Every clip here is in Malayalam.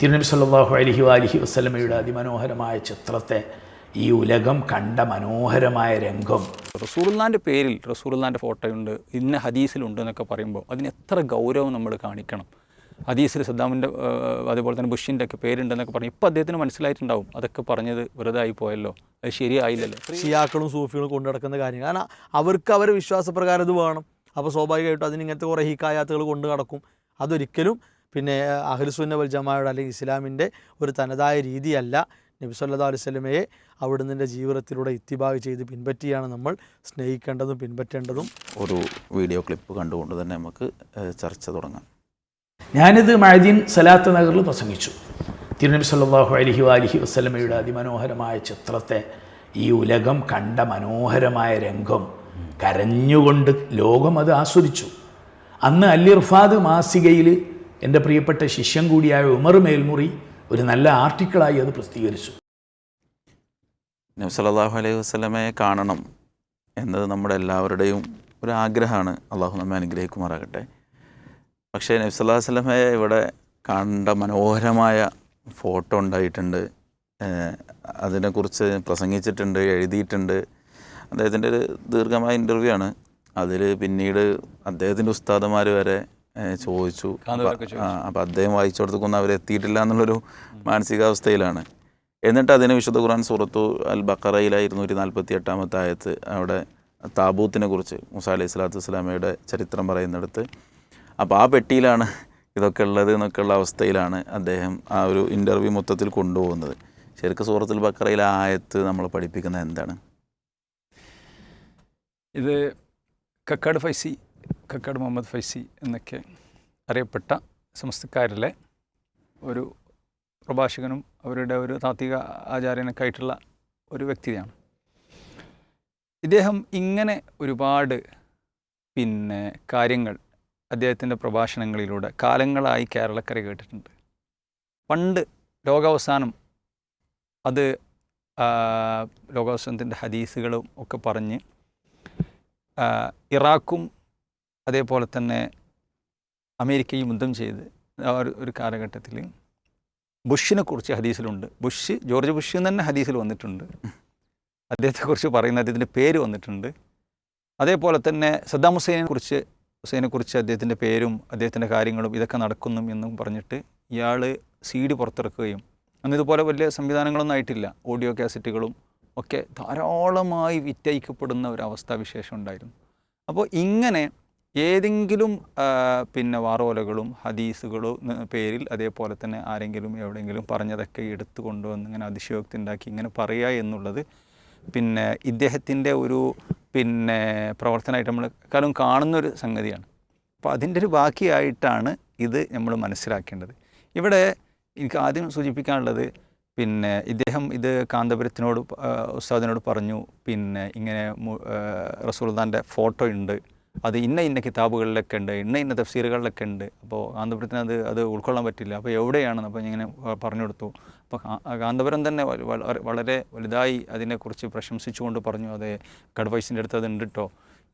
തിരുനബി സല്ലാഹു അലഹി അലഹി വസ്ലമയുടെ അതിമനോഹരമായ ചിത്രത്തെ ഈ ഉലകം കണ്ട മനോഹരമായ രംഗം. റസൂറുല്ലാന്റെ പേരിൽ റസൂറുല്ലാന്റെ ഫോട്ടോയുണ്ട് ഇന്ന ഹദീസിലുണ്ട് എന്നൊക്കെ പറയുമ്പോൾ അതിന് എത്ര ഗൗരവം നമ്മൾ കാണിക്കണം? ഹദീസിൽ സദ്ദാമിന്റെ അതുപോലെ തന്നെ ബുഷിന്റെ ഒക്കെ പേരുണ്ടെന്നൊക്കെ പറഞ്ഞു ഇപ്പോൾ അദ്ദേഹത്തിന് മനസ്സിലായിട്ടുണ്ടാവും. അതൊക്കെ പറഞ്ഞത് വെറുതെ ആയി പോയല്ലോ. അത് ശരിയായില്ലല്ലോ. ഷിയാക്കളും സൂഫികളും കൊണ്ടു നടക്കുന്ന കാര്യങ്ങൾ. കാരണം അവർക്ക് അവരെ വിശ്വാസപ്രകാരം ഇത് വേണം. അപ്പോൾ സ്വാഭാവികമായിട്ടും അതിന് ഇങ്ങനത്തെ കുറേ ഹീക്കായാത്തുകൾ കൊണ്ട് നടക്കും. അതൊരിക്കലും പിന്നെ അഹ്ലുസുന്ന വൽ ജമായുടെ അല്ലെങ്കിൽ ഇസ്ലാമിന്റെ ഒരു തനതായ രീതിയല്ല. നബി സല്ലാ അലൈഹി വസല്ലമയെ അവിടുന്ന് ജീവിതത്തിലൂടെ ഇത്തിബാഗ് ചെയ്ത് പിൻപറ്റിയാണ് നമ്മൾ സ്നേഹിക്കേണ്ടതും പിൻപറ്റേണ്ടതും. ഒരു വീഡിയോ ക്ലിപ്പ് കണ്ടുകൊണ്ട് തന്നെ നമുക്ക് ചർച്ച തുടങ്ങാം. ഞാനിത് മഴദീൻ സലാത്ത് നഗറിൽ പ്രസംഗിച്ചു. തിരുനബി സല്ലല്ലാഹു അലൈഹി അലഹി വസ്ലമയുടെ അതിമനോഹരമായ ചിത്രത്തെ ഈ ഉലകം കണ്ട മനോഹരമായ രംഗം കരഞ്ഞുകൊണ്ട് ലോകം അത് ആസ്വദിച്ചു. അന്ന് അല്ലിർഫാദ് മാസികയിൽ എന്റെ പ്രിയപ്പെട്ട ശിഷ്യൻ കൂടിയായ ഉമർ മേൽമുറി ഒരു നല്ല ആർട്ടിക്കിളായി അത് പ്രസിദ്ധീകരിച്ചു. നബി അലൈഹി വസ്ലമയെ കാണണം എന്നത് നമ്മുടെ എല്ലാവരുടെയും ഒരു ആഗ്രഹമാണ്. അള്ളാഹു നമ്മെ അനുഗ്രഹിക്കുമാറാകട്ടെ. പക്ഷേ നബി വസല്ലമയെ ഇവിടെ കണ്ട മനോഹരമായ ഫോട്ടോ ഉണ്ടായിട്ടുണ്ട്. അതിനെക്കുറിച്ച് പ്രസംഗിച്ചിട്ടുണ്ട് എഴുതിയിട്ടുണ്ട്. അദ്ദേഹത്തിന്റെ ഒരു ദീർഘമായ ഇന്റർവ്യൂ ആണ്. അതിൽ പിന്നീട് അദ്ദേഹത്തിന്റെ ഉസ്താദന്മാർ വരെ ചോദിച്ചു. അപ്പം അപ്പോൾ അദ്ദേഹം വായിച്ചു കൊടുത്തൊന്നും അവരെത്തിയിട്ടില്ല എന്നുള്ളൊരു മാനസികാവസ്ഥയിലാണ്. എന്നിട്ട് അതിന് വിശുദ്ധ ഖുർആൻ സുറത്തു അൽ ബക്കറയിലെ ഇരുന്നൂറ്റി നാൽപ്പത്തി എട്ടാമത്തെ ആയത്ത്. അവിടെ താബൂത്തിനെ കുറിച്ച് മുസാ അലൈഹി സ്വലാത്തു വസ്സലാമയുടെ ചരിത്രം പറയുന്നിടത്ത്. അപ്പോൾ ആ പെട്ടിയിലാണ് ഇതൊക്കെ ഉള്ളത് എന്നൊക്കെയുള്ള അവസ്ഥയിലാണ് അദ്ദേഹം ആ ഒരു ഇന്റർവ്യൂ മൊത്തത്തിൽ കൊണ്ടുപോകുന്നത്. ശരിക്കും സൂറത്തുൽ ബക്കറയിലെ ആയത്ത് നമ്മൾ പഠിപ്പിക്കുന്നത് എന്താണ്? ഇത് കക്കാട് ഫൈസി കക്കാട് മുഹമ്മദ് ഫൈസി എന്നൊക്കെ അറിയപ്പെട്ട സമസ്തക്കാരിലെ ഒരു പ്രഭാഷകനും അവരുടെ ഒരു താത്വിക ആചാര്യനൊക്കെ ആയിട്ടുള്ള ഒരു വ്യക്തിയാണ്. ഇദ്ദേഹം ഇങ്ങനെ ഒരുപാട് പിന്നെ കാര്യങ്ങൾ അദ്ദേഹത്തിന്റെ പ്രഭാഷണങ്ങളിലൂടെ കാലങ്ങളായി കേരളക്കര കേട്ടിട്ടുണ്ട്. പണ്ട് ലോകാവസാനം അത് ലോകാവസാനത്തിന്റെ ഹദീസുകളും ഒക്കെ പറഞ്ഞ് ഇറാഖും അതേപോലെ തന്നെ അമേരിക്കയും യുദ്ധം ചെയ്ത് ആ ഒരു കാലഘട്ടത്തിൽ ബുഷിനെ കുറിച്ച് ഹദീസിലുണ്ട്. ബുഷ് ജോർജ് ബുഷ് എന്ന് തന്നെ ഹദീസിൽ വന്നിട്ടുണ്ട്. അദ്ദേഹത്തെക്കുറിച്ച് പറയുന്ന അദ്ദേഹത്തിന്റെ പേര് വന്നിട്ടുണ്ട്. അതേപോലെ തന്നെ സദ്ദാം ഹുസൈനെ കുറിച്ച് ഹുസൈനെ കുറിച്ച് അദ്ദേഹത്തിന്റെ പേരും അദ്ദേഹത്തിന്റെ കാര്യങ്ങളും ഇതൊക്കെ നടക്കുന്നു എന്നും പറഞ്ഞിട്ട് ഇയാൾ സി ഡി പുറത്തിറക്കുകയും അന്ന് ഇതുപോലെ വലിയ സംവിധാനങ്ങളൊന്നും ആയിട്ടില്ല. ഓഡിയോ കാസറ്റുകളും ഒക്കെ ധാരാളമായി വിറ്റയിക്കപ്പെടുന്ന ഒരു അവസ്ഥാവിശേഷം ഉണ്ടായിരുന്നു. അപ്പോൾ ഇങ്ങനെ ഏതെങ്കിലും പിന്നെ വാറോലകളും ഹദീസുകളും പേരിൽ അതേപോലെ തന്നെ ആരെങ്കിലും എവിടെയെങ്കിലും പറഞ്ഞതൊക്കെ എടുത്തു കൊണ്ടുവന്ന് ഇങ്ങനെ അതിശയോക്തി ഉണ്ടാക്കി ഇങ്ങനെ പറയുക എന്നുള്ളത് പിന്നെ ഇദ്ദേഹത്തിന്റെ ഒരു പിന്നെ പ്രവർത്തനമായിട്ട് നമ്മൾ കാലം കാണുന്നൊരു സംഗതിയാണ്. അപ്പോൾ അതിന്റെ ഒരു ബാക്കിയായിട്ടാണ് ഇത് നമ്മൾ മനസ്സിലാക്കേണ്ടത്. ഇവിടെ എനിക്ക് ആദ്യം സൂചിപ്പിക്കാനുള്ളത് പിന്നെ ഇദ്ദേഹം ഇത് കാന്തപുരത്തിനോട് ഉസ്താദിനോട് പറഞ്ഞു പിന്നെ ഇങ്ങനെ റസൂൽദാന്റെ ഫോട്ടോ ഉണ്ട്. അത് ഇന്ന ഇന്ന കിതാബുകളിലൊക്കെ ഉണ്ട് ഇന്ന ഇന്ന തഫ്സീറുകളിലൊക്കെ ഉണ്ട്. അപ്പോൾ കാന്തപുരത്തിന് അത് അത് ഉൾക്കൊള്ളാൻ പറ്റില്ല. അപ്പോൾ എവിടെയാണ്? അപ്പോൾ ഇങ്ങനെ പറഞ്ഞു കൊടുത്തു അപ്പോൾ കാന്തപുരം തന്നെ വളരെ വലുതായി അതിനെക്കുറിച്ച് പ്രശംസിച്ചുകൊണ്ട് പറഞ്ഞു അതെ കടവൈസിന്റെ അടുത്ത് അത് ഉണ്ട് കേട്ടോ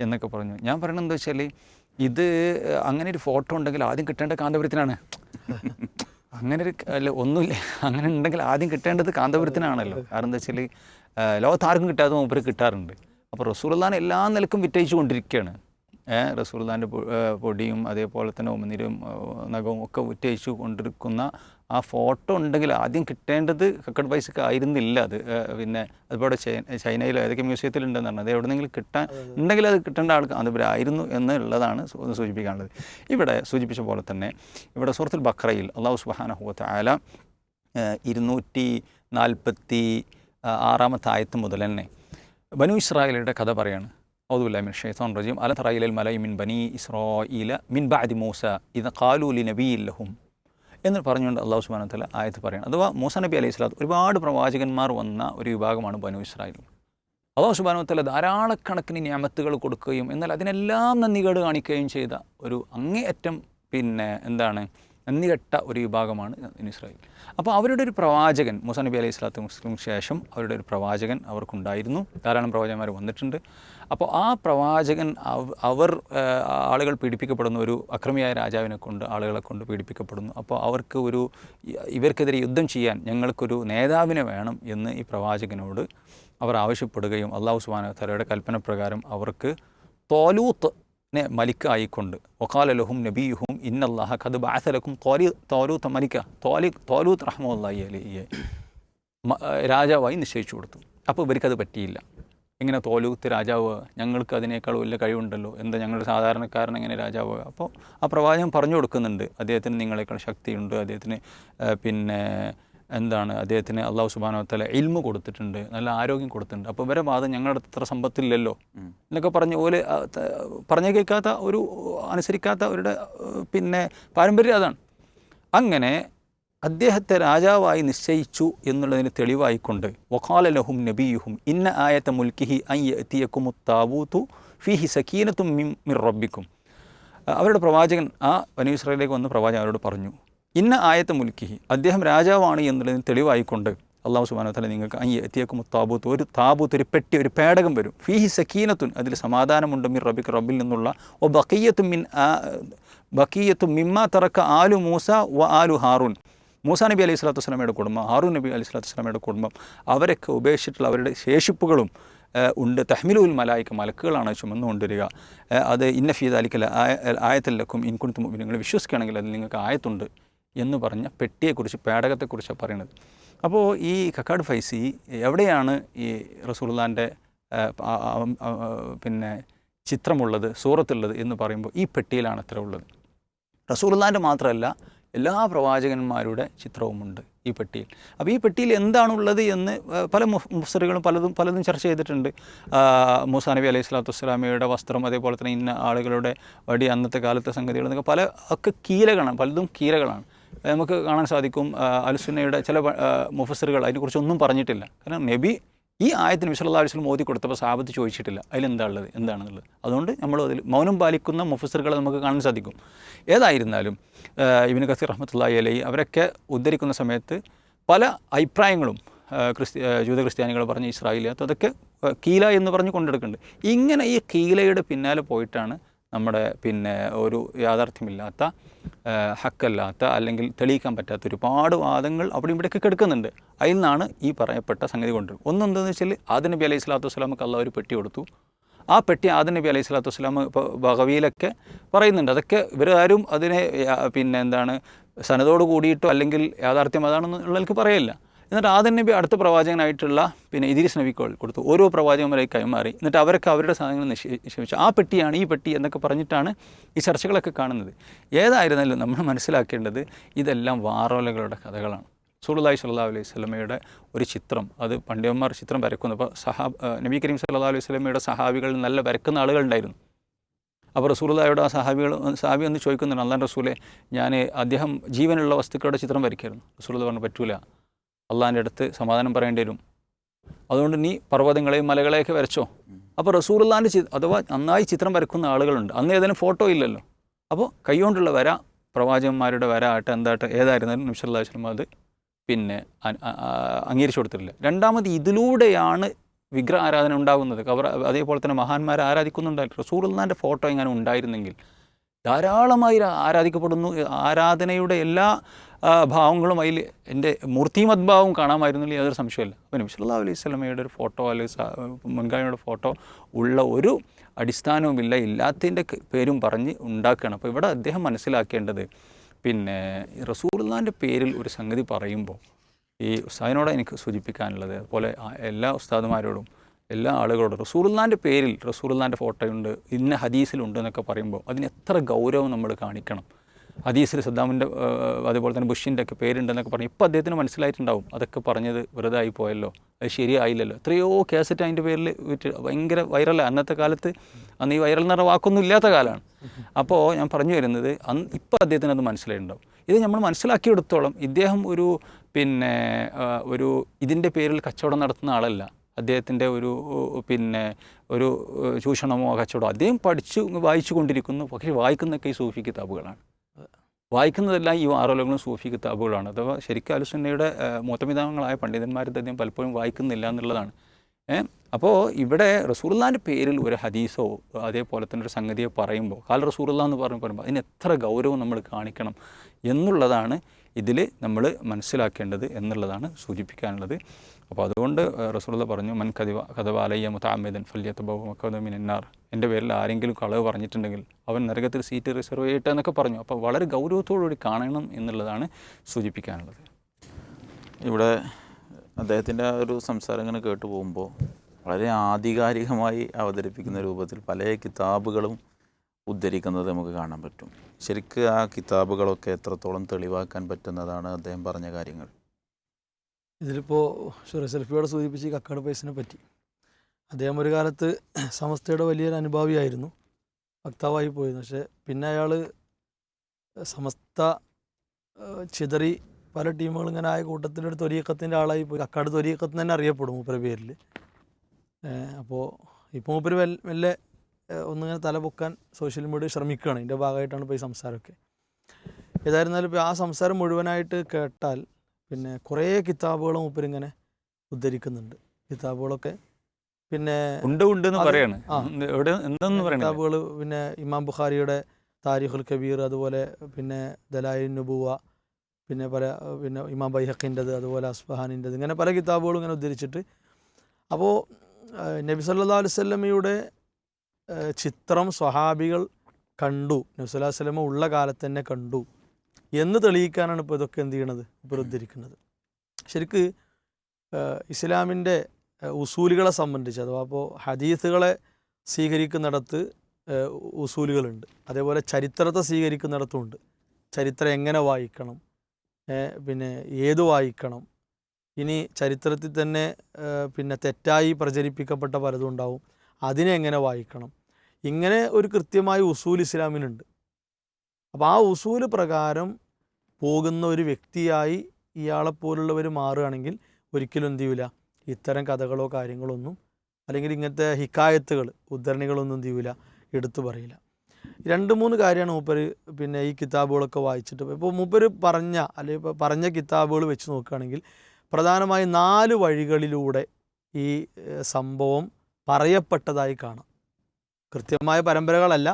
എന്നൊക്കെ പറഞ്ഞു. ഞാൻ പറയണത് എന്താ വെച്ചാൽ ഇത് അങ്ങനെ ഒരു ഫോട്ടോ ഉണ്ടെങ്കിൽ ആദ്യം കിട്ടേണ്ടത് കാന്തപുരത്തിനാണ് അങ്ങനെ ഒരു അല്ല ഒന്നുമില്ല. അങ്ങനെ ഉണ്ടെങ്കിൽ ആദ്യം കിട്ടേണ്ടത് കാന്തപുരത്തിനാണല്ലോ കാരണം എന്താ വെച്ചാൽ ലോകത്ത് ആർക്കും കിട്ടാതെ മൂപ്പര് കിട്ടാറുണ്ട്. അപ്പോൾ റസൂൽദാൻ എല്ലാ നിലക്കും വിറ്റയിച്ചു കൊണ്ടിരിക്കുകയാണ് ഏഹ് റസൂൽദാന്റെ പൊടിയും അതേപോലെ തന്നെ ഉമനീരും നഖവും ഒക്കെ ഉറ്റയച്ചു കൊണ്ടിരിക്കുന്ന ആ ഫോട്ടോ ഉണ്ടെങ്കിൽ ആദ്യം കിട്ടേണ്ടത് കക്കട് പൈസക്ക് ആയിരുന്നില്ല അത്. പിന്നെ അതുപോലെ ചൈനയിലോ ഏതൊക്കെ മ്യൂസിയത്തിലുണ്ടെന്ന് പറഞ്ഞത് അത് എവിടെന്നെങ്കിലും കിട്ടാൻ ഉണ്ടെങ്കിൽ അത് കിട്ടേണ്ട ആൾക്ക് അതുവരായിരുന്നു എന്നുള്ളതാണ് സൂചിപ്പിക്കാനുള്ളത്. ഇവിടെ സൂചിപ്പിച്ച പോലെ തന്നെ ഇവിടെ സൂറത്തുൽ ബക്രയിൽ അള്ളാഹു സുബാനഹുവത്ത് ആല ഇരുന്നൂറ്റി നാൽപ്പത്തി ആറാമത്തെ ആയത്ത് മുതൽ തന്നെ ബനു ഇസ്രായേലിയുടെ കഥ പറയാണ്. ഔദുല്ലാമിൻ ألا റജീം അല الملأ من بني ബനി من മിൻ موسى മൂസ قالوا لنبي لهم. എന്ന് പറഞ്ഞുകൊണ്ട് അള്ളാഹു സുബാന തല ആയത്ത് പറയണം അഥവാ മൂസ നബി അലൈഹി സ്വലാത്ത് ഒരുപാട് പ്രവാചകന്മാർ വന്ന ഒരു വിഭാഗമാണ് ബനു ഇസ്രായേൽ. അള്ളാഹു സുബാന തല ധാരാളക്കണക്കിന് ഞാമത്തുകൾ കൊടുക്കുകയും എന്നാൽ അതിനെല്ലാം നന്ദികേട് കാണിക്കുകയും ചെയ്ത ഒരു അങ്ങേയറ്റം പിന്നെ എന്താണ് നന്ദി കെട്ട ഒരു വിഭാഗമാണ് ഇസ്രായേൽ. അപ്പോൾ അവരുടെ ഒരു പ്രവാചകൻ മൂസ അലൈഹി സ്വലാത്തു മുസ്ലിം ശേഷം അവരുടെ ഒരു പ്രവാചകൻ അവർക്കുണ്ടായിരുന്നു. ധാരാളം പ്രവാചകന്മാർ വന്നിട്ടുണ്ട്. അപ്പോൾ ആ പ്രവാചകൻ അവർ ആളുകൾ പീഡിപ്പിക്കപ്പെടുന്നു ഒരു അക്രമിയായ രാജാവിനെ കൊണ്ട് ആളുകളെ കൊണ്ട് പീഡിപ്പിക്കപ്പെടുന്നു. അപ്പോൾ അവർക്ക് ഒരു ഇവർക്കെതിരെ യുദ്ധം ചെയ്യാൻ ഞങ്ങൾക്കൊരു നേതാവിനെ വേണം എന്ന് ഈ പ്രവാചകനോട് അവർ ആവശ്യപ്പെടുകയും അള്ളാഹു സുബാന തലയുടെ കൽപ്പന പ്രകാരം അവർക്ക് തോലൂത്ത് നെ മലിക്ക ആയിക്കൊണ്ട് ലഹും നബിയുഹും ഇന്നല്ലാഹ കത് ബാസലക്കും തോലി തോലൂത്ത് മലിക്ക തോലി തോലൂത്ത് റഹ്മുല്ലായി അലിയെ രാജാവായി നിശ്ചയിച്ചു കൊടുത്തു. അപ്പോൾ ഇവർക്കത് പറ്റിയില്ല. എങ്ങനെ തോലൂത്ത് രാജാവ് ഞങ്ങൾക്ക് അതിനേക്കാൾ വലിയ കഴിവുണ്ടല്ലോ. എന്താ ഞങ്ങളുടെ സാധാരണക്കാരൻ എങ്ങനെ രാജാവ്? അപ്പോൾ ആ പ്രവാചകൻ പറഞ്ഞു കൊടുക്കുന്നുണ്ട്. അദ്ദേഹത്തിന് നിങ്ങളെക്കാൾ ശക്തിയുണ്ട്. അദ്ദേഹത്തിന് പിന്നെ എന്താണ് അദ്ദേഹത്തിന് അള്ളാഹു സുബാനോത്തല ഇൽമു കൊടുത്തിട്ടുണ്ട് നല്ല ആരോഗ്യം കൊടുത്തിട്ടുണ്ട്. അപ്പോൾ ഇവരെ വാദം ഞങ്ങളുടെ അത്ര സമ്പത്തില്ലല്ലോ. എന്നൊക്കെ പറഞ്ഞ് ഓൽ പറഞ്ഞു കേൾക്കാത്ത ഒരു അനുസരിക്കാത്ത അവരുടെ പിന്നെ പാരമ്പര്യം അതാണ്. അങ്ങനെ അദ്ദേഹത്തെ രാജാവായി നിശ്ചയിച്ചു എന്നുള്ളതിന് തെളിവായിക്കൊണ്ട് വഖാല ലഹും നബിയുഹും ഇന്ന ആയത്ത മുൽക്കിഹി അയ്യത്തിയക്കും താബൂത്തു ഫിഹി സക്കീനത്തും മിർ റബ്ബിക്കും. അവരുടെ പ്രവാചകൻ ആ വനീസ്രയിലേക്ക് വന്ന് പ്രവാചകൻ അവരോട് പറഞ്ഞു ഇന്ന ആയത്ത് മുൽക്കിഹി. അദ്ദേഹം രാജാവാണ് എന്നുള്ളതിന് തെളിവായിക്കൊണ്ട് അള്ളാഹു സുബാനോത്തല തല നിങ്ങൾക്ക് അയ്യ എത്തിയേക്കും താബൂത്ത് ഒരു താബൂത്ത് ഒരു പെട്ടി ഒരു പേടകം വരും. ഫീഹി സക്കീനത്തുൻ അതിൽ സമാധാനമുണ്ട് മിർ റബിക്ക് റബ്ബിൽ നിന്നുള്ള. ഒ ബക്കീയത്തും മിൻ ബക്കീയത്തും മിമ്മ തറക്ക ആലു മൂസ വ ആലു ഹാറൂൻ. മൂസാ നബി അലൈഹി സ്വലാത്തു വസ്ലാമയുടെ കുടുംബം ഹാറൂൻ നബി അലൈഹി സ്വലാത്തു വസ്ലാമയുടെ കുടുംബം അവരൊക്കെ ഉപേക്ഷിച്ചിട്ടുള്ള അവരുടെ ശേഷിപ്പുകളും ഉണ്ട്. തഹ്മിലുൽ മലായിക്ക മലക്കുകളാണ് ചുമന്നുകൊണ്ടിരിക. അത് ഇന്ന ഫീദ് അലിക്കല ആയത്തിലക്കും ഇൻകുണത്തും നിങ്ങൾ വിശ്വസിക്കുകയാണെങ്കിൽ അതിൽ നിങ്ങൾക്ക് ആയത്തുണ്ട്. എന്ന് പറഞ്ഞ പെട്ടിയെക്കുറിച്ച് പേടകത്തെക്കുറിച്ചാണ് പറയുന്നത് അപ്പോൾ ഈ കക്കാട് ഫൈസി എവിടെയാണ് ഈ റസൂൽദാന്റെ പിന്നെ ചിത്രമുള്ളത് സൂറത്തുള്ളത് എന്ന് പറയുമ്പോൾ ഈ പെട്ടിയിലാണ് അത്ര ഉള്ളത്. റസൂൽദാന്റെ മാത്രമല്ല എല്ലാ പ്രവാചകന്മാരുടെ ചിത്രവുമുണ്ട് ഈ പെട്ടിയിൽ. അപ്പോൾ ഈ പെട്ടിയിൽ എന്താണുള്ളത് എന്ന് പല മുഫ്- മുഫ്സറുകളും പലതും പലതും ചർച്ച ചെയ്തിട്ടുണ്ട്. മൂസാ നബി അലൈഹി സ്വലാത്തു വസ്സലാമയുടെ വസ്ത്രം അതേപോലെ തന്നെ ഇന്ന ആളുകളുടെ വടി അന്നത്തെ കാലത്തെ സംഗതികൾ എന്നൊക്കെ പല ഒക്കെ കീലകളാണ് പലതും കീലകളാണ്. നമുക്ക് കാണാൻ സാധിക്കും അലുസുന്നയുടെ ചില മുഫസറുകൾ അതിനെക്കുറിച്ചൊന്നും പറഞ്ഞിട്ടില്ല. കാരണം നബി ഈ ആയത്തിന് വിശ്വല്ലാ അലിസ്ലം ഓതി കൊടുത്തപ്പോൾ സാബത്ത് ചോദിച്ചിട്ടില്ല അതിലെന്താ ഉള്ളത് എന്താണെന്നുള്ളത് അതുകൊണ്ട് നമ്മൾ അതിൽ മൗനം പാലിക്കുന്ന മുഫസറുകളെ നമുക്ക് കാണാൻ സാധിക്കും. ഏതായിരുന്നാലും ഇബിന് കസീർ റഹ്മത്തുള്ളി അലൈ അവരൊക്കെ ഉദ്ധരിക്കുന്ന സമയത്ത് പല അഭിപ്രായങ്ങളും ക്രിസ്ത്യ ജൂത ക്രിസ്ത്യാനികൾ പറഞ്ഞ ഇസ്രായേലിയത്ത് അതൊക്കെ കീല എന്ന് പറഞ്ഞ് കൊണ്ടെടുക്കുന്നുണ്ട്. ഇങ്ങനെ ഈ കീലയുടെ പിന്നാലെ പോയിട്ടാണ് നമ്മുടെ പിന്നെ ഒരു യാഥാർത്ഥ്യമില്ലാത്ത ഹക്കല്ലാത്ത അല്ലെങ്കിൽ തെളിയിക്കാൻ പറ്റാത്ത ഒരുപാട് വാദങ്ങൾ അവിടെ ഇവിടെയൊക്കെ കിടക്കുന്നുണ്ട്. അതിൽ നിന്നാണ് ഈ പറയപ്പെട്ട സംഗതി കൊണ്ടുവരും ഒന്നെന്താണെന്ന് വെച്ചാൽ ആദം നബി അലൈഹി സ്വലാത്തു വസ്സലാമക്ക് അള്ള ഒരു പെട്ടി കൊടുത്തു. ആ പെട്ടി ആദം നബി അലൈഹി സ്വലാത്തു വസ്സലാം ഇപ്പോൾ ഭഗവിയിലൊക്കെ പറയുന്നുണ്ട്. അതൊക്കെ ഇവരാരും അതിനെ പിന്നെ എന്താണ് സനതോട് കൂടിയിട്ടോ അല്ലെങ്കിൽ യാഥാർത്ഥ്യം അതാണെന്നുള്ളവർക്ക് പറയില്ല എന്നിട്ട് ആദ്യം നബി അടുത്ത പ്രവാചകനായിട്ടുള്ള പിന്നെ ഇദിരിസ് നബി കൊടുത്തു. ഓരോ പ്രവാചകന്മാരായി കൈമാറി. എന്നിട്ട് അവരൊക്കെ അവരുടെ സാധനങ്ങൾ നിക്ഷേപിച്ചു ആ പെട്ടിയാണ് ഈ പെട്ടി എന്നൊക്കെ പറഞ്ഞിട്ടാണ് ഈ ചർച്ചകളൊക്കെ കാണുന്നത്. ഏതായിരുന്നാലും നമ്മൾ മനസ്സിലാക്കേണ്ടത് ഇതെല്ലാം വാറോലകളുടെ കഥകളാണ്. സുഹുലായി സല്ലാ അലൈഹി സ്വലമയുടെ ഒരു ചിത്രം. അത് പണ്ഡിതന്മാർ ചിത്രം വരക്കുന്നു. അപ്പോൾ സഹാബ് നബി കരീം സല്ലാ അലൈഹി സ്വലമയുടെ സഹാബികൾ നല്ല വരക്കുന്ന ആളുകളുണ്ടായിരുന്നു. അപ്പോൾ റസൂലുള്ളാഹിയുടെ ആ സഹാബികൾ സഹാബി ഒന്ന് ചോദിക്കുന്നുണ്ട് അള്ളാൻ റസൂലെ ഞാൻ അദ്ദേഹം ജീവനുള്ള വസ്തുക്കളുടെ ചിത്രം വരയ്ക്കായിരുന്നു. റസൂൽ പറഞ്ഞു പറ്റൂല. അള്ളാഹിന്റെ അടുത്ത് സമാധാനം പറയേണ്ടി വരും. അതുകൊണ്ട് നീ പർവതങ്ങളെയും മലകളെയൊക്കെ വരച്ചോ. അപ്പോൾ റസൂറുല്ലാന്റെ ചി അഥവാ നന്നായി ചിത്രം വരക്കുന്ന ആളുകളുണ്ട്. അന്ന് ഏതെങ്കിലും ഫോട്ടോ ഇല്ലല്ലോ. അപ്പോൾ കൈകൊണ്ടുള്ള വര പ്രവാചകന്മാരുടെ വര ആട്ടെ എന്താട്ടെ ഏതായിരുന്നാലും നിമിഷല്ലാ വസ്ലം അത് പിന്നെ അംഗീകരിച്ചു കൊടുത്തിട്ടില്ല. രണ്ടാമത് ഇതിലൂടെയാണ് വിഗ്രഹ ആരാധന ഉണ്ടാകുന്നത്. അവർ അതേപോലെ തന്നെ മഹാന്മാരെ ആരാധിക്കുന്നുണ്ടായിരുന്നു. റസൂറുല്ലാന്റെ ഫോട്ടോ ഇങ്ങനെ ഉണ്ടായിരുന്നെങ്കിൽ ധാരാളമായി ആരാധിക്കപ്പെടുന്നു. ആരാധനയുടെ എല്ലാ ഭാവങ്ങളും അതിൽ എന്റെ മൂർത്തിമദ്ഭാവം കാണാമായിരുന്നില്ല യാതൊരു സംശയമില്ല അപ്പോൾ നബി സല്ലല്ലാഹു അലൈഹി സ്വലമയുടെ ഒരു ഫോട്ടോ അല്ലെങ്കിൽ മുൻകാമിയുടെ ഫോട്ടോ ഉള്ള ഒരു അടിസ്ഥാനവുമില്ല. ഇല്ലാത്തതിന്റെ പേരും പറഞ്ഞ് ഉണ്ടാക്കുകയാണ്. അപ്പോൾ ഇവിടെ അദ്ദേഹം മനസ്സിലാക്കേണ്ടത് പിന്നെ റസൂർലാന്റെ പേരിൽ ഒരു സംഗതി പറയുമ്പോൾ ഈ ഉസ്താദിനോട് എനിക്ക് സൂചിപ്പിക്കാനുള്ളത്. അതുപോലെ എല്ലാ ഉസ്താദുമാരോടും എല്ലാ ആളുകളോടും. റസൂറുല്ലാന്റെ പേരിൽ റസൂറുല്ലാന്റെ ഫോട്ടോയുണ്ട് ഇന്ന ഹദീസിലുണ്ട് എന്നൊക്കെ പറയുമ്പോൾ അതിന് എത്ര ഗൗരവം നമ്മൾ കാണിക്കണം. ഹദീസിൽ സദ്ദാമിന്റെ അതേപോലെ തന്നെ ബുഷിന്റെ ഒക്കെ പേരുണ്ടെന്നൊക്കെ പറഞ്ഞു ഇപ്പോൾ അദ്ദേഹത്തിന് മനസ്സിലായിട്ടുണ്ടാവും അതൊക്കെ പറഞ്ഞത് വെറുതെ ആയി പോയല്ലോ അത് ശരിയായില്ലല്ലോ. എത്രയോ കേസറ്റ് അതിന്റെ പേരിൽ വിറ്റ് ഭയങ്കര വൈറലാണ് അന്നത്തെ കാലത്ത് അന്ന് ഈ വൈറൽ പറഞ്ഞ വാക്കൊന്നും ഇല്ലാത്ത കാലമാണ് അപ്പോൾ ഞാൻ പറഞ്ഞു വരുന്നത് അന്ന് ഇപ്പോൾ അദ്ദേഹത്തിന് അത് മനസ്സിലായിട്ടുണ്ടാവും. ഇത് നമ്മൾ മനസ്സിലാക്കിയെടുത്തോളം ഇദ്ദേഹം ഒരു പിന്നെ ഒരു ഇതിന്റെ പേരിൽ കച്ചവടം നടത്തുന്ന ആളല്ല. അദ്ദേഹത്തിന്റെ ഒരു പിന്നെ ഒരു ചൂഷണമോ കച്ചവടമോ അദ്ദേഹം പഠിച്ചു വായിച്ചു കൊണ്ടിരിക്കുന്നു പക്ഷേ വായിക്കുന്നൊക്കെ ഈ സൂഫി കിതാബുകളാണ്. വായിക്കുന്നതെല്ലാം ഈ ആറോലങ്ങളും സൂഫി കിതാബുകളാണ്. അഥവാ ശരിക്കും അലുസന്നയുടെ മൂത്തമിതാവങ്ങളായ പണ്ഡിതന്മാർ അദ്ദേഹം പലപ്പോഴും വായിക്കുന്നില്ല എന്നുള്ളതാണ്. അപ്പോൾ ഇവിടെ റസൂർലാന്റെ പേരിൽ ഒരു ഹദീസോ അതേപോലെ തന്നെ ഒരു സംഗതിയോ പറയുമ്പോൾ കാൽ റസൂറുല്ല എന്ന് പറഞ്ഞു പറയുമ്പോൾ അതിന് എത്ര ഗൗരവം നമ്മൾ കാണിക്കണം എന്നുള്ളതാണ് ഇതിൽ നമ്മൾ മനസ്സിലാക്കേണ്ടത് എന്നുള്ളതാണ് സൂചിപ്പിക്കാനുള്ളത്. അപ്പോൾ അതുകൊണ്ട് റസൂലുള്ള പറഞ്ഞു മൻ കഥിവ കഥവാലയ്യ മുത്താമേദൻ ഫല്യത്ത് ബഹുമക്കമിൻ എന്നാർ എന്റെ പേരിൽ ആരെങ്കിലും കളവ് പറഞ്ഞിട്ടുണ്ടെങ്കിൽ അവൻ നരകത്തിൽ സീറ്റ് റിസർവ് ചെയ്യട്ടെ എന്നൊക്കെ പറഞ്ഞു. അപ്പോൾ വളരെ ഗൗരവത്തോടുകൂടി കാണണം എന്നുള്ളതാണ് സൂചിപ്പിക്കാനുള്ളത്. ഇവിടെ അദ്ദേഹത്തിന്റെ ഒരു സംസാരം ഇങ്ങനെ കേട്ടു പോകുമ്പോൾ വളരെ ആധികാരികമായി അവതരിപ്പിക്കുന്ന രൂപത്തിൽ പല കിതാബുകളും ഉദ്ധരിക്കുന്നത് നമുക്ക് കാണാൻ പറ്റും. ശരിക്കും ആ കിതാബുകളൊക്കെ എത്രത്തോളം തെളിവാക്കാൻ പറ്റുന്നതാണ് അദ്ദേഹം പറഞ്ഞ കാര്യങ്ങൾ. ഇതിലിപ്പോൾ ഷുറ സെൽഫിയോടെ സൂചിപ്പിച്ച് കക്കാട് പൈസനെ പറ്റി. അദ്ദേഹം ഒരു കാലത്ത് സമസ്തയുടെ വലിയൊരു അനുഭാവിയായിരുന്നു. വക്താവായി പോയിരുന്നു. പക്ഷേ പിന്നെ അയാൾ സമസ്ത ചിതറി പല ടീമുകൾ ഇങ്ങനെ ആയ കൂട്ടത്തിന്റെ ഒരു തൊരീക്കത്തിന്റെ ആളായി പോയി. കക്കാട് തൊരീക്കത്ത് തന്നെ അറിയപ്പെടും മൂപ്പര പേരിൽ. അപ്പോൾ ഇപ്പോൾ മൂപ്പര് വെൽ മെല്ലെ ഒന്നിങ്ങനെ തല പൊക്കാൻ സോഷ്യൽ മീഡിയ ശ്രമിക്കുകയാണ്. ഇതിന്റെ ഭാഗമായിട്ടാണ് ഇപ്പോൾ ഈ സംസാരമൊക്കെ. ഏതായിരുന്നാലും ഇപ്പോൾ ആ സംസാരം മുഴുവനായിട്ട് കേട്ടാൽ പിന്നെ കുറേ കിതാബുകളും ഇങ്ങനെ ഉദ്ധരിക്കുന്നുണ്ട്. കിതാബുകളൊക്കെ പിന്നെ ഉണ്ട് ഉണ്ട് എന്ന് പറയാണ്. കിതാബുകൾ പിന്നെ ഇമാം ബുഖാരിയുടെ താരിഖുൽ കബീർ അതുപോലെ പിന്നെ ദലായി നുബുവ പിന്നെ പല പിന്നെ ഇമാം ബൈഹക്കിന്റെത് അതുപോലെ അസ്ബഹാനിന്റെത് ഇങ്ങനെ പല കിതാബുകളും ഇങ്ങനെ ഉദ്ധരിച്ചിട്ട്. അപ്പോൾ നബി സല്ലാ അലുസല്ലമയുടെ ചിത്രം സ്വഹാബികൾ കണ്ടു. നബി സല്ലാ വല്ലമ ഉള്ള കാലത്ത് തന്നെ കണ്ടു. എന്ന് തെളിയിക്കാനാണ് ഇപ്പോൾ ഇതൊക്കെ എന്ത് ചെയ്യണത്? ഇപ്പോൾ ഉദ്ധരിക്കുന്നത്. ശരിക്ക് ഇസ്ലാമിന്റെ ഉസൂലുകളെ സംബന്ധിച്ച് അഥവാ അപ്പോൾ ഹദീസുകളെ സ്വീകരിക്കുന്നിടത്ത് ഉസൂലുകളുണ്ട്. അതേപോലെ ചരിത്രത്തെ സ്വീകരിക്കുന്നിടത്തുമുണ്ട്. ചരിത്രം എങ്ങനെ വായിക്കണം? പിന്നെ ഏത് വായിക്കണം? ഇനി ചരിത്രത്തിൽ തന്നെ പിന്നെ തെറ്റായി പ്രചരിപ്പിക്കപ്പെട്ട പലതും ഉണ്ടാവും. അതിനെ എങ്ങനെ വായിക്കണം? ഇങ്ങനെ ഒരു കൃത്യമായ ഉസൂൽ ഇസ്ലാമിനുണ്ട്. അപ്പോൾ ആ ഉസൂൽ പ്രകാരം പോകുന്ന ഒരു വ്യക്തിയായി ഇയാളെപ്പോലുള്ളവർ മാറുകയാണെങ്കിൽ ഒരിക്കലും എന്ത് ചെയ്യൂല. ഇത്തരം കഥകളോ കാര്യങ്ങളോ ഒന്നും അല്ലെങ്കിൽ ഇങ്ങനത്തെ ഹിക്കായത്തുകൾ ഉദ്ധരണികളൊന്നും എന്ത് ചെയ്യൂല. എടുത്തു പറയില്ല. രണ്ട് മൂന്ന് കാര്യമാണ് മൂപ്പർ പിന്നെ ഈ കിതാബുകളൊക്കെ വായിച്ചിട്ട്. ഇപ്പോൾ മൂപ്പർ പറഞ്ഞ അല്ലെങ്കിൽ ഇപ്പോൾ പറഞ്ഞ കിതാബുകൾ വെച്ച് നോക്കുകയാണെങ്കിൽ പ്രധാനമായും നാല് വഴികളിലൂടെ ഈ സംഭവം പറയപ്പെട്ടതായി കാണാം. കൃത്യമായ പരമ്പരകളല്ല.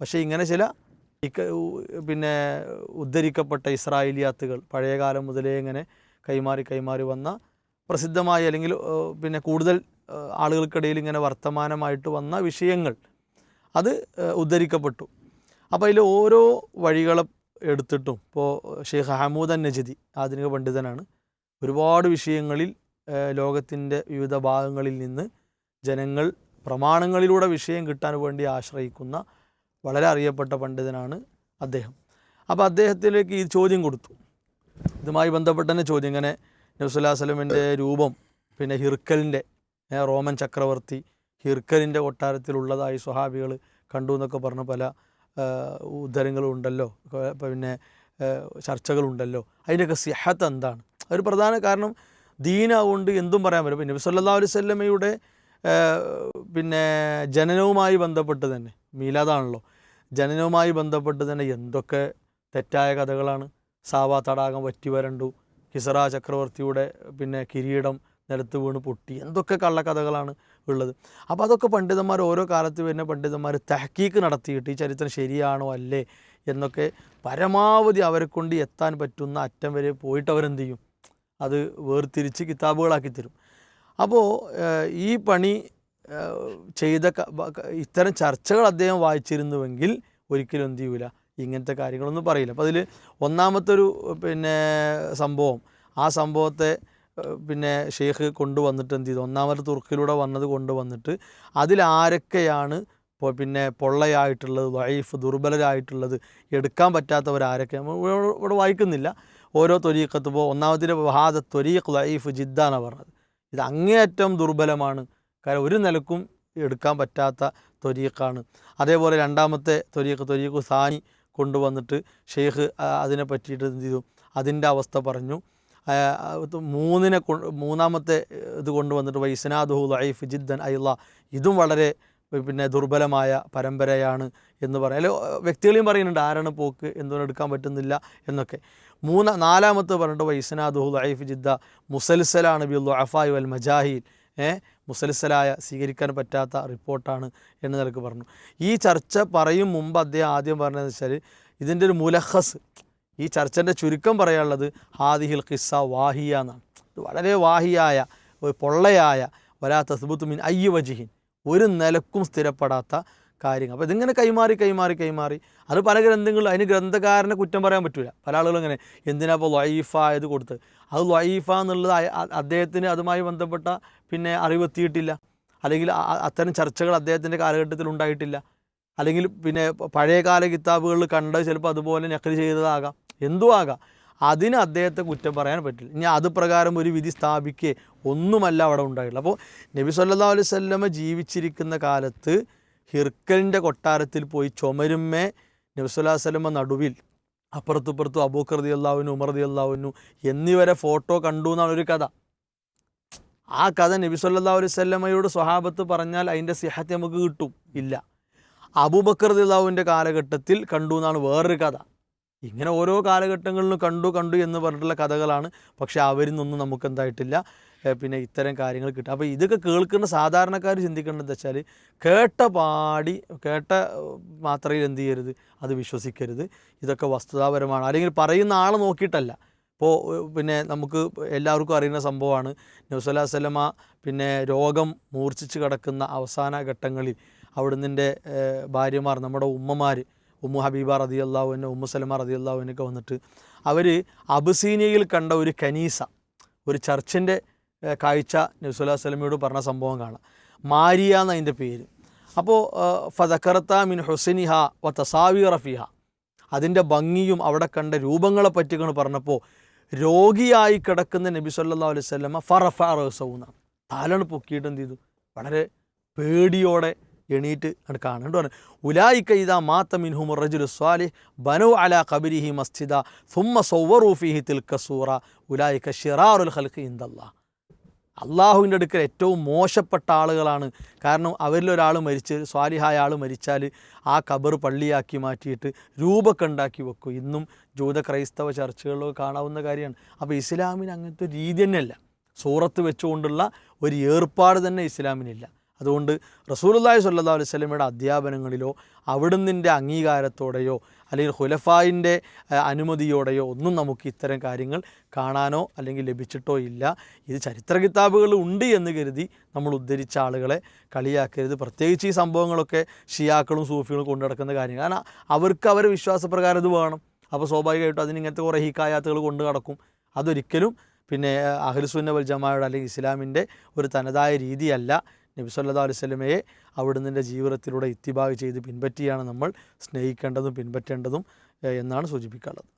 പക്ഷേ ഇങ്ങനെ ചില പിന്നെ ഉദ്ധരിക്കപ്പെട്ട ഇസ്രായേലിയാത്തുകൾ പഴയകാലം മുതലേ ഇങ്ങനെ കൈമാറി കൈമാറി വന്ന പ്രസിദ്ധമായ അല്ലെങ്കിൽ പിന്നെ കൂടുതൽ ആളുകൾക്കിടയിൽ ഇങ്ങനെ വർത്തമാനമായിട്ട് വന്ന വിഷയങ്ങൾ. അത് ഉദ്ധരിക്കപ്പെട്ടു. അപ്പോൾ അതിൽ ഓരോ വഴികളെ എടുത്തിട്ടും ഇപ്പോൾ ഷെയ്ഖ് ഹമൂദ് നജദി ആധുനിക പണ്ഡിതനാണ് ഒരുപാട് വിഷയങ്ങളിൽ ലോകത്തിന്റെ വിവിധ ഭാഗങ്ങളിൽ നിന്ന് ജനങ്ങൾ പ്രമാണങ്ങളിലൂടെ വിഷയം കിട്ടാൻ വേണ്ടി ആശ്രയിക്കുന്ന വളരെ അറിയപ്പെട്ട പണ്ഡിതനാണ് അദ്ദേഹം. അപ്പോൾ അദ്ദേഹത്തിലേക്ക് ഈ ചോദ്യം കൊടുത്തു. ഇതുമായി ബന്ധപ്പെട്ട തന്നെ ചോദ്യം. ഇങ്ങനെ നബ്സുല്ലാ സ്വലമിന്റെ രൂപം പിന്നെ ഹിർക്കലിന്റെ റോമൻ ചക്രവർത്തി ഹിർക്കലിന്റെ കൊട്ടാരത്തിലുള്ളതായി സ്വഹാബികൾ കണ്ടു എന്നൊക്കെ പറഞ്ഞ പല ഉദ്ധരങ്ങളും ഉണ്ടല്ലോ പിന്നെ ചർച്ചകളുണ്ടല്ലോ. അതിന്റെയൊക്കെ സിഹത്ത് എന്താണ്? ഒരു പ്രധാന കാരണം ദീനാവുകൊണ്ട് എന്തും പറയാൻ പറ്റും പിന്നെ സല്ലല്ലാഹു അലൈഹി വസല്ലമയുടെ പിന്നെ ജനനവുമായി ബന്ധപ്പെട്ട് തന്നെ മീലാദാണല്ലോ. ജനനവുമായി ബന്ധപ്പെട്ട് തന്നെ എന്തൊക്കെ തെറ്റായ കഥകളാണ് സാവാ തടാകം വറ്റി വരണ്ടു കിസറ ചക്രവർത്തിയുടെ പിന്നെ കിരീടം നിലത്ത് വീണ് പൊട്ടി എന്തൊക്കെ കള്ളക്കഥകളാണ് ഉള്ളത്. അപ്പോൾ അതൊക്കെ പണ്ഡിതന്മാർ ഓരോ കാലത്ത് വരുന്ന പണ്ഡിതന്മാർ തഹക്കീക്ക് നടത്തിയിട്ട് ഈ ചരിത്രം ശരിയാണോ അല്ലേ എന്നൊക്കെ പരമാവധി അവരെ കൊണ്ട് എത്താൻ പറ്റുന്ന അറ്റം വരെ പോയിട്ട് അവരെന്ത് ചെയ്യും അത് വേർതിരിച്ച് കിതാബുകളാക്കി തരും. അപ്പോൾ ഈ പണി ചെയ്ത ഇത്തരം ചർച്ചകൾ അദ്ദേഹം വായിച്ചിരുന്നുവെങ്കിൽ ഒരിക്കലും എന്ത് ചെയ്യൂല. ഇങ്ങനത്തെ കാര്യങ്ങളൊന്നും പറയില്ല. അപ്പോൾ അതിൽ ഒന്നാമത്തെ ഒരു പിന്നെ സംഭവം. ആ സംഭവത്തെ പിന്നെ ഷെയ്ഖ് കൊണ്ടുവന്നിട്ട് എന്ത് ചെയ്തു? ഒന്നാമത്തെ തുർക്കിലൂടെ വന്നത് കൊണ്ടുവന്നിട്ട് അതിലാരൊക്കെയാണ് പിന്നെ പൊള്ളയായിട്ടുള്ളത് വൈഫ് ദുർബലരായിട്ടുള്ളത് എടുക്കാൻ പറ്റാത്തവരാരൊക്കെ നമ്മൾ ഇവിടെ വായിക്കുന്നില്ല. ഓരോ ത്വരീക്കത്ത് ഇപ്പോൾ ഒന്നാമതിന്റെ വഹാദ ത്വരീഖ് വൈഫ് ജിദ്ദാണ് പറഞ്ഞത്. ഇത് അങ്ങേയറ്റം ദുർബലമാണ്. കാരണം ഒരു നിലക്കും എടുക്കാൻ പറ്റാത്ത ത്വരീഖാണ്. അതേപോലെ രണ്ടാമത്തെ ത്വരീഖ് ത്വരീഖ് സാനി കൊണ്ടുവന്നിട്ട് ഷെയ്ഖ് അതിനെ പറ്റിയിട്ട് എന്ത് ചെയ്തു? അതിന്റെ അവസ്ഥ പറഞ്ഞു. മൂന്നിനെ മൂന്നാമത്തെ ഇത് കൊണ്ടുവന്നിട്ട് വൈസനാദുഹു ലൈഫ് ജിദ്ദൻ അയ്ല ഇതും വളരെ പിന്നെ ദുർബലമായ പരമ്പരയാണ് എന്ന് പറയാം. അല്ലെ വ്യക്തികളെയും പറയുന്നുണ്ട് ആരാണ് പോക്ക് എന്തുകൊണ്ട് എടുക്കാൻ പറ്റുന്നില്ല എന്നൊക്കെ. മൂന്ന നാലാമത്തെ പറഞ്ഞിട്ട് വൈസനാദുഹു ലൈഫ് ജിദ്ദ മുസൽസലാണ് ബിള്ളു അഫായു അൽ മജാഹിൽ ഏ? മുസൽസലായ സ്വീകരിക്കാൻ പറ്റാത്ത റിപ്പോർട്ടാണ് എന്ന് നിലയ്ക്ക് പറഞ്ഞു. ഈ ചർച്ച പറയും മുമ്പ് അദ്ദേഹം ആദ്യം പറഞ്ഞതെന്ന് വെച്ചാൽ ഇതിന്റെ ഒരു മുലഹസ് ഈ ചർച്ചന്റെ ചുരുക്കം പറയാനുള്ളത് ഹാദിഹിൽ ഖിസ്സ വാഹിയ എന്നാണ്. ഇത് വളരെ വാഹിയായ പൊള്ളയായ വലാ തസ്ബുത്ത് മിൻ അയ്യ വജിഹിൻ. ഒരു നിലക്കും സ്ഥിരപ്പെടാത്ത കാര്യങ്ങൾ. അപ്പോൾ ഇതിങ്ങനെ കൈമാറി കൈമാറി കൈമാറി. അത് പല ഗ്രന്ഥങ്ങളിലും അതിന് ഗ്രന്ഥകാരനെ കുറ്റം പറയാൻ പറ്റില്ല പല ആളുകളും ഇങ്ങനെ എന്തിനാ ഇപ്പോൾ ലൈഫായത് കൊടുത്ത് അത് ലൈഫ എന്നുള്ളത് അദ്ദേഹത്തിന് അതുമായി ബന്ധപ്പെട്ട പിന്നെ അറിവെത്തിയിട്ടില്ല അല്ലെങ്കിൽ അത്തരം ചർച്ചകൾ അദ്ദേഹത്തിന്റെ കാലഘട്ടത്തിൽ ഉണ്ടായിട്ടില്ല. അല്ലെങ്കിൽ പിന്നെ പഴയകാല കിതാബുകളിൽ കണ്ട് ചിലപ്പോൾ അതുപോലെ നക്കൽ ചെയ്തതാകാം. എന്തും ആകാം. അതിന് അദ്ദേഹത്തെ കുറ്റം പറയാൻ പറ്റില്ല. ഇനി അത് പ്രകാരം ഒരു വിധി സ്ഥാപിക്കുകയെ ഒന്നുമല്ല അവിടെ ഉണ്ടായിട്ടുള്ളൂ. അപ്പോൾ നബി സല്ലാ അലൈഹി സ്വല്ലമ ജീവിച്ചിരിക്കുന്ന കാലത്ത് ഹിർക്കലിന്റെ കൊട്ടാരത്തിൽ പോയി ചുമരുമ്മേ നബി സല്ലാ വല്ലമ നടുവിൽ. അപ്പുറത്തുപ്പുറത്തും അബൂക്കർ റതി ഉമർദി അള്ളാഹുവിനു എന്നിവരെ ഫോട്ടോ കണ്ടു എന്നാണ് ഒരു കഥ. ആ കഥ നബി സല്ലാ അലൈഹി സ്വല്ലമ്മയോട് സ്വഹാബത്ത് പറഞ്ഞാൽ അതിന്റെ സിഹത്ത് നമുക്ക് കിട്ടും. ഇല്ല. അബൂബക്കർ റതി അള്ളാഹുവിന്റെ കാലഘട്ടത്തിൽ കണ്ടു എന്നാണ് വേറൊരു കഥ. ഇങ്ങനെ ഓരോ കാലഘട്ടങ്ങളിലും കണ്ടു കണ്ടു എന്ന് പറഞ്ഞിട്ടുള്ള കഥകളാണ്. പക്ഷേ അവരിൽ നിന്നൊന്നും നമുക്ക് എന്തായിട്ടില്ല. പിന്നെ ഇത്തരം കാര്യങ്ങൾ കിട്ടും. അപ്പോൾ ഇതൊക്കെ കേൾക്കുന്ന സാധാരണക്കാർ ചിന്തിക്കേണ്ടത് വെച്ചാൽ കേട്ട പാടി കേട്ട മാത്രയിൽ എന്ത് ചെയ്യരുത്? അത് വിശ്വസിക്കരുത്. ഇതൊക്കെ വസ്തുതാപരമാണ്. അല്ലെങ്കിൽ പറയുന്ന ആളെ നോക്കിയിട്ടല്ല. ഇപ്പോൾ പിന്നെ നമുക്ക് എല്ലാവർക്കും അറിയുന്ന സംഭവമാണ്. നബ്സല്ലാ സലമ പിന്നെ രോഗം മൂർച്ഛിച്ച് കിടക്കുന്ന അവസാന ഘട്ടങ്ങളിൽ അവിടുന്ന് ഭാര്യമാർ നമ്മുടെ ഉമ്മമാർ ഉമ്മു ഹബീബ റതി അള്ളാഹുവിനെ ഉമ്മു സലമ റതി അള്ളാഹുവിനൊക്കെ വന്നിട്ട് അവർ അബുസീനിയയിൽ കണ്ട ഒരു കനീസ ഒരു ചർച്ചിന്റെ കാഴ്ച നബ്സുല്ലാ സ്വലമിയോട് പറഞ്ഞ സംഭവം കാണാം. മാരിയ എന്നതിന്റെ പേര്. അപ്പോൾ ഫതക്കറത്ത മിൻ ഹുസനിഹ വ തസാവി റഫിഹ അതിന്റെ ഭംഗിയും അവിടെ കണ്ട രൂപങ്ങളെ പറ്റിക്കാണ് പറഞ്ഞപ്പോൾ രോഗിയായി കിടക്കുന്ന നബി സല്ലാ അലൈഹി സ്വലമ ഫറഫ റസൗന്ന താലാണ് പൊക്കിയിട്ട് എന്ത് ചെയ്തു? വളരെ പേടിയോടെ എണീറ്റ് അത് കാണുന്നുണ്ട് പറഞ്ഞു ഉലായിക്ക ഇതാ മാത്ത മിൻഹും റജുൽ സ്വാലിഹ് ബനു അല കബിരിഹി മസ്ജിദ സുമ്മ സൗവറൂഫിഹി തിൽക്കസൂറ ഉലായി ഉലായിക്ക ഷിറാറുൽ ഖൽഖ് ഇന്ദല്ലാ അള്ളാഹുവിന്റെ അടുക്കൽ ഏറ്റവും മോശപ്പെട്ട ആളുകളാണ്. കാരണം അവരിൽ ഒരാൾ മരിച്ച് സ്വാലിഹായ ആൾ മരിച്ചാൽ ആ കബർ പള്ളിയാക്കി മാറ്റിയിട്ട് രൂപമൊക്കെ ഉണ്ടാക്കി വെക്കും. ഇന്നും ജൂത ക്രൈസ്തവ ചർച്ചകളിലൊക്കെ കാണാവുന്ന കാര്യമാണ്. അപ്പോൾ ഇസ്ലാമിന് അങ്ങനത്തെ രീതി തന്നെയല്ല. സൂറത്ത് വെച്ചുകൊണ്ടുള്ള ഒരു ഏർപ്പാട് തന്നെ ഇസ്ലാമിനില്ല. അതുകൊണ്ട് റസൂലുള്ളാഹി സ്വല്ലല്ലാഹു അലൈഹി വസല്ലമയുടെ അധ്യാപനങ്ങളിലോ അവിടുന്നിന്റെ അംഗീകാരത്തോടെയോ അല്ലെങ്കിൽ ഹുലഫായിന്റെ അനുമതിയോടെയോ ഒന്നും നമുക്ക് ഇത്തരം കാര്യങ്ങൾ കാണാനോ അല്ലെങ്കിൽ ലഭിച്ചിട്ടോ ഇല്ല. ഇത് ചരിത്ര കിതാബുകൾ ഉണ്ട് എന്ന് കരുതി നമ്മൾ ഉദ്ധരിച്ച ആളുകളെ കളിയാക്കരുത്. പ്രത്യേകിച്ച് ഈ സംഭവങ്ങളൊക്കെ ഷിയാക്കളും സൂഫികളും കൊണ്ടു നടക്കുന്ന കാര്യങ്ങൾ. കാരണം അവർക്ക് അവരെ വിശ്വാസപ്രകാരം ഇത് വേണം. അപ്പോൾ സ്വാഭാവികമായിട്ടും അതിന് ഇങ്ങനത്തെ കുറേ ഹിക്കായാത്തുകൾ കൊണ്ട് നടക്കും. അതൊരിക്കലും പിന്നെ അഹ്ലുസുന്ന വൽ അല്ലെങ്കിൽ ഇസ്ലാമിന്റെ ഒരു തനതായ രീതിയല്ല. നബി സല്ലല്ലാഹു അലൈഹി വസല്ലമയെ അവിടുന്ന് ജീവിതത്തിലൂടെ ഇത്തിബാഗ് ചെയ്ത് പിൻപറ്റിയാണ് നമ്മൾ സ്നേഹിക്കേണ്ടതും പിൻപറ്റേണ്ടതും എന്നാണ് സൂചിപ്പിക്കാനുള്ളത്.